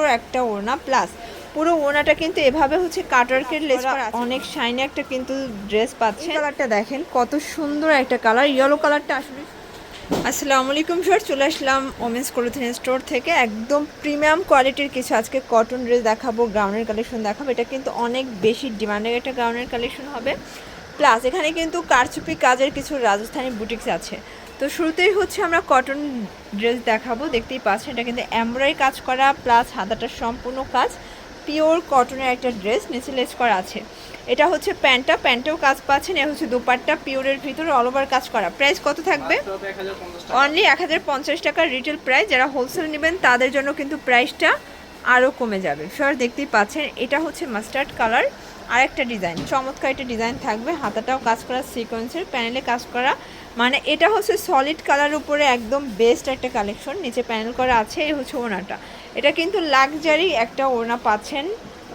সুন্দর একটা ওড়না প্লাস পুরো ওড়নাটা কিন্তু এভাবে হচ্ছে কাটওয়ার্কের লেস করা অনেক শাইনি একটা কিন্তু ড্রেস পাচ্ছে কালারটা দেখেন কত সুন্দর একটা কালার ইয়েলো কালারটা আসলে। আসসালামু আলাইকুম স্যার চলে আসলাম ওমেন্স ক্লোথিং স্টোর থেকে। একদম প্রিমিয়াম কোয়ালিটির কিছু আজকে কটন ড্রেস দেখাবো গ্রাউন্ডের কালেকশন দেখাবো। এটা কিন্তু অনেক বেশি ডিমান্ডের একটা গ্রাউন্ডের কালেকশন হবে। প্লাস এখানে কিন্তু কারচুপি কাজের কিছু রাজস্থানী বুটিক্স আছে। তো শুরুতেই হচ্ছে আমরা কটন ড্রেস দেখাবো, দেখতেই পাচ্ছেন, এটা কিন্তু এমব্রয়ডারি কাজ করা প্লাস হাতাটা সম্পূর্ণ কাজ পিওর কটনের একটা ড্রেস নিচে লেস করা আছে। এটা হচ্ছে প্যান্টটা, প্যান্টেও কাজ পাচ্ছেন, এ হচ্ছে দুপাট্টা পিওরের ভিতরে অল ওভার কাজ করা। প্রাইস কত থাকবে? অনলি এক হাজার পঞ্চাশ টাকার রিটেল প্রাইস যারা হোলসেল নেবেন, তাদের জন্য কিন্তু প্রাইসটা আরও কমে যাবে। সর দেখতেই পাচ্ছেন, এটা হচ্ছে মাস্টার্ড কালার আর একটা ডিজাইন চমৎকার একটা ডিজাইন থাকবে। হাতাটাও কাজ করা সিকোয়েন্সের প্যানেলে কাজ করা। মানে এটা হচ্ছে সলিড কালার উপরে একদম বেস্ট একটা কালেকশন নিচে প্যানেল করা আছে এই হচ্ছে ওনাটা এটা কিন্তু লাক্সারি একটা ওনা পাচ্ছেন।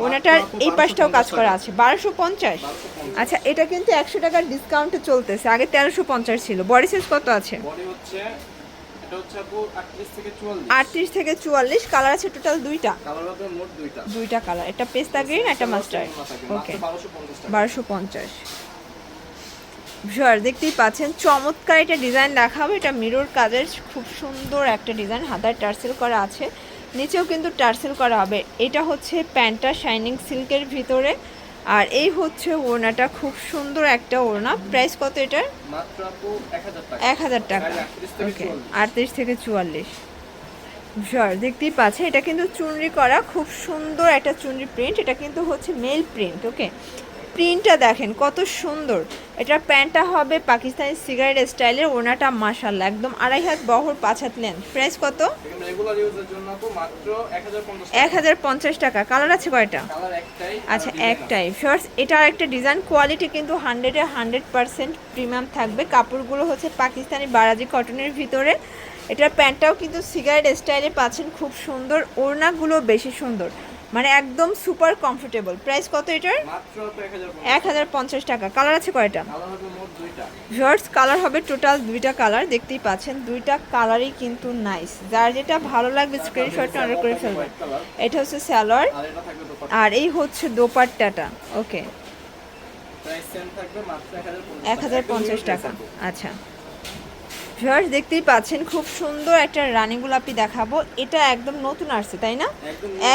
ওনাটার এই পাশটাও কাজ করা আছে। বারোশো পঞ্চাশ? আচ্ছা এটা কিন্তু একশো টাকার ডিসকাউন্টে চলতেছে। আগে তেরোশো পঞ্চাশ ছিল। বডি সাইজ কত আছে? হচ্ছে এটা হচ্ছে আপু 38 থেকে 44 আটত্রিশ থেকে চুয়াল্লিশ কালার আছে টোটাল দুইটা। কালার হবে মোট দুইটা। দুইটা কালার একটা পেস্তা গ্রিন একটা মাস্টার্ড। ওকে 1250 টাকা। বারোশো পঞ্চাশ। ভিউয়ার দেখতেই পাচ্ছেন চমৎকার একটা ডিজাইন দেখাবো। এটা মিরর কাজের খুব সুন্দর একটা ডিজাইন হাতায় টার্সেল করা আছে। নিচেও কিন্তু টার্সেল করা হবে। এটা হচ্ছে প্যান্টটা শাইনিং সিল্কের ভিতরে। আর এই হচ্ছে ওড়নাটা খুব সুন্দর একটা ওড়না। প্রাইস কত এটার? মাত্র আপু 1000 টাকা। এক হাজার টাকা। তাহলে 38 থেকে ওকে আটত্রিশ থেকে চুয়াল্লিশ। ভিউয়ার দেখতেই পাচ্ছে এটা কিন্তু চুনরি করা খুব সুন্দর একটা চুনরি প্রিন্ট এটা কিন্তু হচ্ছে মেল প্রিন্ট ওকে প্রিন্টটা দেখেন, কত সুন্দর। এটার প্যান্টটা হবে পাকিস্তানি সিগারেট স্টাইলের ওনাটা মাশাল্লাহ একদম আড়াই হাত বহর, পাঁচ হাত প্রাইস কত? এখানে রেগুলার ইউজের জন্য আপু মাত্র 1050 এক হাজার পঞ্চাশ টাকা। কালার আছে কয়টা? আচ্ছা একটাই। ফার্স্ট এটা একটা ডিজাইন কোয়ালিটি কিন্তু হান্ড্রেডে হান্ড্রেড পার্সেন্ট প্রিমিয়াম থাকবে। কাপড়গুলো হচ্ছে পাকিস্তানি বারাজি কটনের ভিতরে। এটার প্যান্টটাও কিন্তু সিগারেট স্টাইলে পাচ্ছেন, খুব সুন্দর। ওড়নাগুলো বেশি সুন্দর। মানে একদম সুপার কমফোর্টেবল। প্রাইস কত এটার? মাত্র আপু 1050 এক হাজার পঞ্চাশ টাকা। কালার আছে কয়টা? ভিউয়ার্স কালার হবে টোটাল দুইটা কালার দেখতেই পাচ্ছেন। দুইটা কালারই কিন্তু নাইস যার যেটা ভালো লাগবে স্ক্রিনশটটা অর্ডার করে ফেলবেন এটা হচ্ছে স্যালোয়ার আর এই হচ্ছে দোপাট্টাটা। ওকে প্রাইস সেম থাকবে মাত্র 1050 এক হাজার পঞ্চাশ টাকা। আচ্ছা। ভিউয়ার্স দেখতেই পাচ্ছেন খুব সুন্দর একটা রানী গোলাপি দেখাবো। এটা একদম নতুন আসছে তাই না?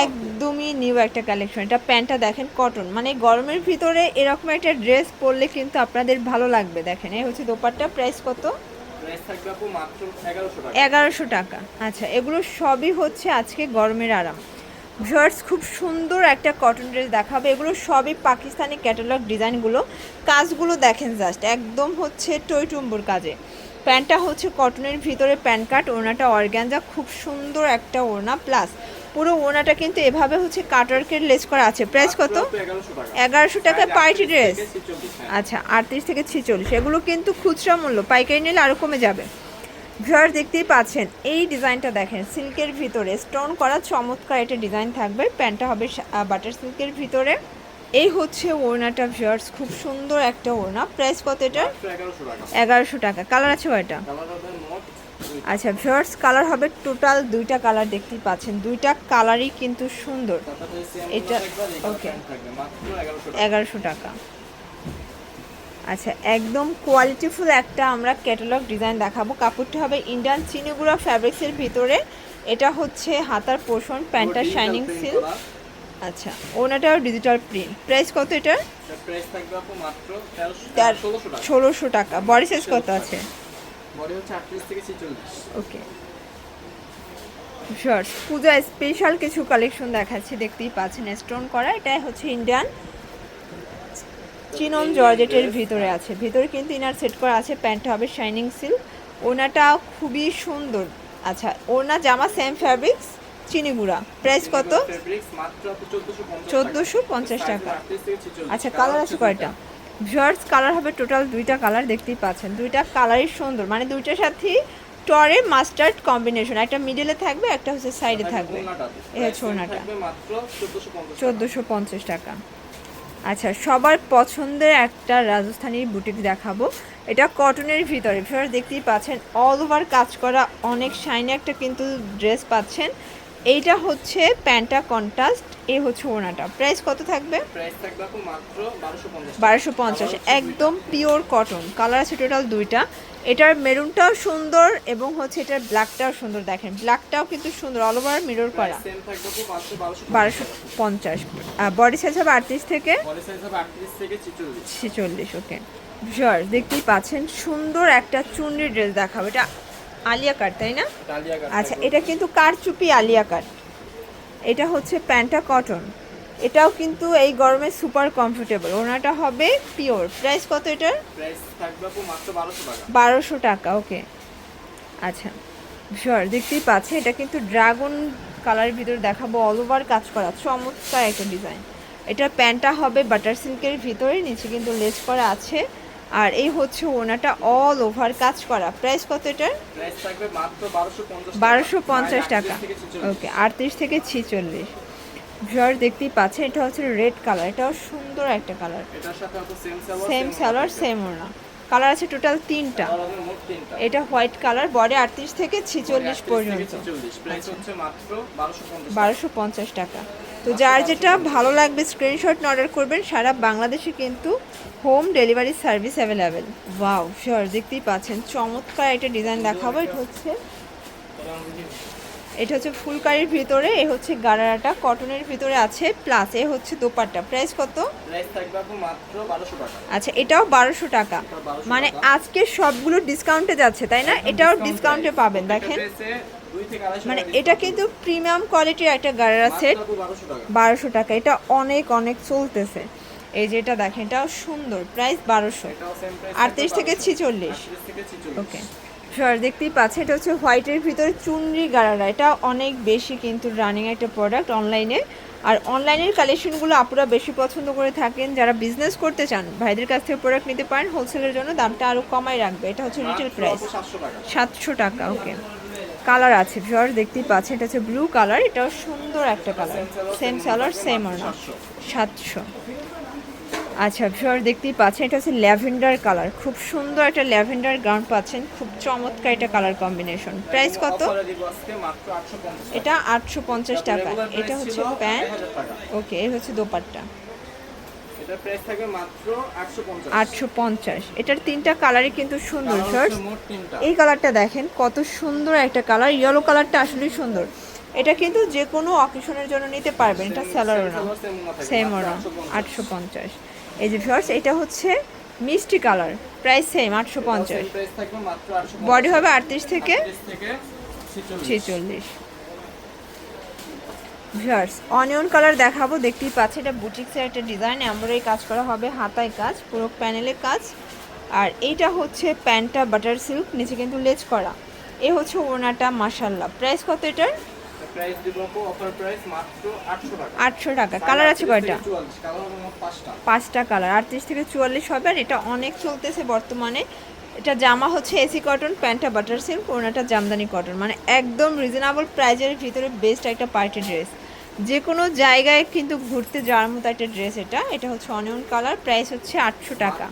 একদমই নিউ একটা কালেকশন এটা প্যান্টটা দেখেন কটন মানে গরমের ভিতরে এরকম একটা ড্রেস পরলে কিন্তু আপনাদের ভালো লাগবে দেখেন। এই হচ্ছে দোপাট্টা। প্রাইস কত? প্রাইস থাকবে আপু মাত্র 1100 টাকা। এগারোশো টাকা। আচ্ছা এগুলো সবই হচ্ছে আজকে গরমের আরাম। ভিউয়ার্স খুব সুন্দর একটা কটন ড্রেস দেখাবে। এগুলো সবই পাকিস্তানি ক্যাটালগ ডিজাইনগুলো কাজগুলো দেখেন জাস্ট একদম হচ্ছে টইটুম্বুর কাজে। প্যান্টটা হচ্ছে কটনের ভিতরে প্যান্ট কাট, ওড়নাটা অর্গ্যানজা খুব সুন্দর একটা ওড়না প্লাস পুরো ওড়নাটা কিন্তু এভাবে হচ্ছে কাটওয়ার্কের লেস করা আছে। প্রাইস কত? মাত্র 1100 টাকা এগারোশো টাকায় পার্টি ড্রেস থেকে 46। আচ্ছা আটত্রিশ থেকে ছিচল্লিশ। এগুলো কিন্তু খুচরা মূল্য, পাইকারি নিলে আরও কমে যাবে। ভিউয়ার দেখতেই পাচ্ছেন, এই ডিজাইনটা দেখেন সিল্কের ভিতরে। স্টোন করা চমৎকার একটা ডিজাইন থাকবে। প্যান্টটা হবে বাটার সিল্কের ভিতরে। এই হচ্ছে ওড়নাটা ভিউয়ার্স খুব সুন্দর একটা ওড়না। প্রাইস কত এটা 1100 টাকা। এগারোশো টাকা। কালার আছে কয়টা। আচ্ছা ভিউয়ার্স কালার হবে টোটাল দুইটা কালার দেখতেই পাচ্ছেন। দুইটা কালারই কিন্তু সুন্দর। এটা থাকবে, আর এখানে okay. প্যান্ট থাকবে, মাত্র 1100 টাকা। এগারোশো টাকা। আচ্ছা একদম কোয়ালিটিফুল একটা আমরা ক্যাটালগ ডিজাইন দেখাবো। কাপড়টা হবে ইন্ডিয়ান চিনিগুড়া ফ্যাব্রিক্সের ভিতরে। এটা হচ্ছে হাতার পোষণ প্যান্টার শাইনিং সিল্ক। আচ্ছা ওনাটাও ডিজিটাল প্রিন্ট প্রাইস কত এটা এটার থাকবে আপু মাত্র 1300 তার 1600 টাকা। ষোলোশো টাকা। বডি সাইজ কত আছে? বডি হচ্ছে 38 থেকে 46 ওকে। শর্ট পূজা স্পেশাল কিছু কালেকশন দেখাচ্ছি দেখতেই পাচ্ছেন। স্টোন করা এটাই হচ্ছে ইন্ডিয়ান চিনন জর্জেটের ভিতরে আছে। ভিতরে কিন্তু ইনার সেট করা আছে প্যান্টটা হবে শাইনিং সিল্ক ওনাটা খুবই সুন্দর। আচ্ছা ওনা জামা সেম ফ্যাব্রিক্স চিনিগুড়া প্রাইস কত? ফেব্রিক্স মাত্র আপু 1450 চোদ্দোশো পঞ্চাশ টাকা। 38 থেকে 46 আচ্ছা কালার আছে কয়টা? ভিউয়ার্স কালার হবে টোটাল দুইটা কালার দেখতেই পাচ্ছেন। দুইটা কালারই সুন্দর। মানে দুইটার সাথেই টরে মাস্টার্ড কম্বিনেশন একটা মিডলে থাকবে একটা হচ্ছে সাইডে থাকবে। এই হচ্ছে ওড়নাটা। থাকবে মাত্র 1450 চোদ্দোশো পঞ্চাশ টাকা। আচ্ছা সবার পছন্দের একটা রাজস্থানী বুটিক দেখাবো। এটা কটনের ভিতরে। ফের দেখতেই পাচ্ছেন অল ওভার কাজ করা অনেক শাইনি একটা কিন্তু ড্রেস পাচ্ছেন। এইটা হচ্ছে প্যান্টা কন্ট্রাস্ট এ হচ্ছে ওনাটা প্রাইস কত থাকবে? প্রাইস থাকবে আপু মাত্র বারোশো পঞ্চাশ বারোশো পঞ্চাশ একদম পিওর কটন কালার আছে টোটাল দুইটা। এটার মেরুনটাও সুন্দর এবং হচ্ছে এটার ব্ল্যাকটাও সুন্দর দেখেন। ব্ল্যাকটাও কিন্তু সুন্দর অল ওভার মিরর করা। বারোশো পঞ্চাশ বডি সাইজ হবে আটত্রিশ থেকে? বডি সাইজ হবে আটত্রিশ থেকে ছিচল্লিশ। ওকে শিওর দেখতেই পাচ্ছেন সুন্দর একটা চুন্ডি ড্রেস দেখাবো। এটা আলিয়া কাট তাই না? আচ্ছা এটা কিন্তু কারচুপি আলিয়া কাট এটা হচ্ছে প্যান্টা কটন। এটাও কিন্তু এই গরমে সুপার কমফোর্টেবল ওনাটা হবে পিওর প্রাইস কত এটার? বারোশো টাকা। ওকে। আচ্ছা শিওর দেখতেই পাচ্ছে এটা কিন্তু ড্রাগন কালারের ভিতরে দেখাবো অল ওভার কাজ করা। চমৎকার একটা ডিজাইন এটা প্যান্টটা হবে বাটার সিল্কের ভিতরে নিচে কিন্তু লেস করা আছে। আর এই হচ্ছে ওনাটা অল ওভার কাজ করা। প্রাইস কত এটার? প্রাইস থাকবে মাত্র বারোশো পঞ্চাশ টাকা। ওকে আটত্রিশ থেকে ছিচল্লিশ। ভিওর দেখতেই পাচ্ছেন এটা হচ্ছে রেড কালার এটাও সুন্দর একটা কালার এটার সাথে আপু সেম সালোয়ার সেম ওনা কালার আছে টোটাল তিনটা। এটা হোয়াইট কালার বডি আটত্রিশ থেকে ছিচল্লিশ পর্যন্ত। প্রাইস হচ্ছে মাত্র বারোশো পঞ্চাশ বারোশো পঞ্চাশ টাকা। তো যার যেটা ভালো লাগবে স্ক্রিনশট অর্ডার করবেন সারা বাংলাদেশে কিন্তু home delivery service available wow sure দেখতেই পাচ্ছেন। চমৎকার একটা ডিজাইন দেখাবো এটা হচ্ছে এটা হচ্ছে ফুলকারির ভিতরে এ হচ্ছে গারারাটা কটনের ভিতরে আছে প্লাস এ হচ্ছে দোপাট্টা। প্রাইস কত? আচ্ছা এটাও বারোশো টাকা। মানে আজকে সবগুলো ডিসকাউন্টে যাচ্ছে তাই না? এটাও ডিসকাউন্টে পাবেন দেখেন। মানে এটা কিন্তু প্রিমিয়াম কোয়ালিটির একটা গারারা সেট বারোশো টাকা। এটা অনেক অনেক চলতেছে। এই যে এটা দেখেন এটাও সুন্দর। প্রাইস বারোশো। আটত্রিশ থেকে ছিচল্লিশ। ওকে। স্যার দেখতেই পাচ্ছে এটা হচ্ছে হোয়াইটের ভিতরে চুনরি গারারা এটা অনেক বেশি কিন্তু রানিং একটা প্রোডাক্ট অনলাইনে আর অনলাইনের কালেকশনগুলো আপুরা বেশি পছন্দ করে থাকেন। যারা বিজনেস করতে চান ভাইদের কাছ থেকে প্রোডাক্ট নিতে পারেন হোলসেলের জন্য দামটা আরও কমাই রাখবে। এটা হচ্ছে রিটেল প্রাইস সাতশো টাকা ওকে। কালার আছে ভিওর দেখতেই পাচ্ছেন এটা হচ্ছে ব্লু কালার এটাও সুন্দর একটা কালার সেম কালার সেম আর সাতশো। আচ্ছা ভিওর দেখতেই পাচ্ছেন এটা হচ্ছে ল্যাভেন্ডার কালার খুব সুন্দর একটা ল্যাভেন্ডার গাউন পাচ্ছেন খুব চমৎকার এটা কালার কম্বিনেশন প্রাইস কত? এটা আটশো পঞ্চাশ টাকা। এটা হচ্ছে প্যান্ট ওকে এই হচ্ছে দোপাট্টা। এটার প্রাইস থাকবে মাত্র আটশো পঞ্চাশ। আটশো পঞ্চাশ। এটার তিনটা কালারই কিন্তু সুন্দর শর্টস এই কালারটা দেখেন কত সুন্দর একটা কালার ইয়েলো কালারটা আসলেই সুন্দর। এটা কিন্তু যে কোনো অকেশনের জন্য নিতে পারবেন। এটা স্যালারও না। সেম ওরা আটশো পঞ্চাশ। এই যে ভিউয়ার্স এটা হচ্ছে মিষ্টি কালার প্রাইস সেম আটশো পঞ্চাশ। প্রাইস থাকবে মাত্র আটশো বডি হবে আটত্রিশ থেকে থেকে ছিচল্লিশ। ছেচল্লিশ। ভিউয়ার্স অনিয়ন কালার দেখাবো দেখতেই পাচ্ছি এটা বুটিক্সের একটা ডিজাইন এমব্রয়ডারি কাজ করা হবে হাতায় কাজ পুরো প্যানেলে কাজ। আর এইটা হচ্ছে প্যান্টটা বাটার সিল্ক নিচে কিন্তু লেজ করা। এ হচ্ছে ওনাটা মাসাল্লাহ প্রাইস কত এটার? প্রাইস দিব অফার প্রাইস মাত্র আটশো টাকা। কালার আছে কয়টা? কালার হবে পাঁচটা। পাঁচটা কালার আটত্রিশ থেকে চুয়াল্লিশ হবে আর এটা অনেক চলতেছে বর্তমানে। এটা জামা হচ্ছে এসি কটন প্যান্টটা বাটার সিল্ক ওনাটা জামদানি কটন। মানে একদম রিজনেবল প্রাইজের ভিতরে বেস্ট একটা পার্টি ড্রেস যে কোনো জায়গায় কিন্তু ঘুরতে যাওয়ার মতো একটা ড্রেস এটা। এটা হচ্ছে অনিয়ন কালার প্রাইস হচ্ছে আটশো টাকা।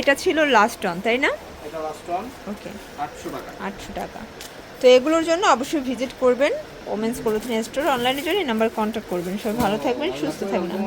এটা ছিল লাস্ট অন তাই না? ওকে আটশো টাকা। তো এগুলোর জন্য অবশ্যই ভিজিট করবেন। ওমেন্স ক্লোথিং স্টোর অনলাইনের জন্য নাম্বার কন্ট্যাক্ট করবেন। সবাই ভালো থাকবেন সুস্থ থাকবেন।